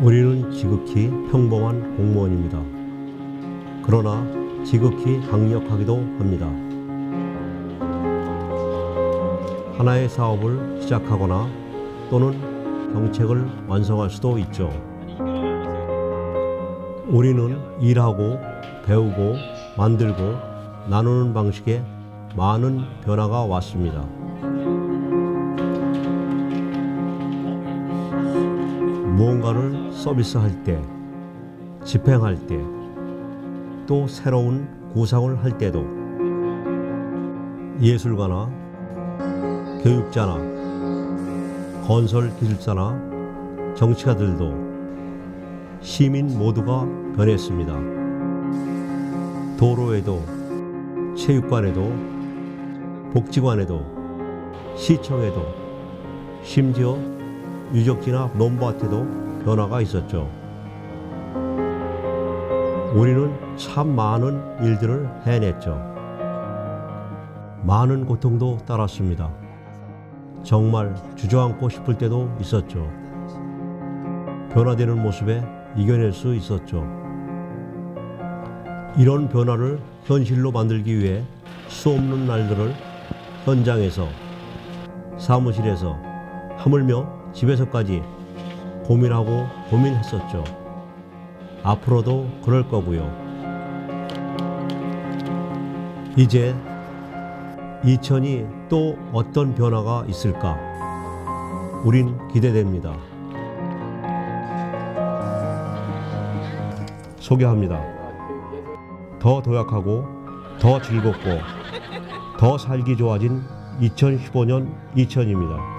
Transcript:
우리는 지극히 평범한 공무원입니다. 그러나 지극히 강력하기도 합니다. 하나의 사업을 시작하거나 또는 정책을 완성할 수도 있죠. 우리는 일하고 배우고 만들고 나누는 방식에 많은 변화가 왔습니다. 무언가를 서비스할 때, 집행할 때, 또 새로운 구상을 할 때도 예술가나 교육자나 건설 기술자나 정치가들도 시민 모두가 변했습니다. 도로에도 체육관에도 복지관에도 시청에도 심지어 유적지나 논밭에도 변화가 있었죠. 우리는 참 많은 일들을 해냈죠. 많은 고통도 따랐습니다. 정말 주저앉고 싶을 때도 있었죠. 변화되는 모습에 이겨낼 수 있었죠. 이런 변화를 현실로 만들기 위해 수없는 날들을 현장에서 사무실에서 하물며 집에서까지 고민하고 고민했었죠. 앞으로도 그럴 거고요. 이제 2000이 또 어떤 변화가 있을까? 우린 기대됩니다. 소개합니다. 더 도약하고 더 즐겁고 더 살기 좋아진 2015년 2000입니다.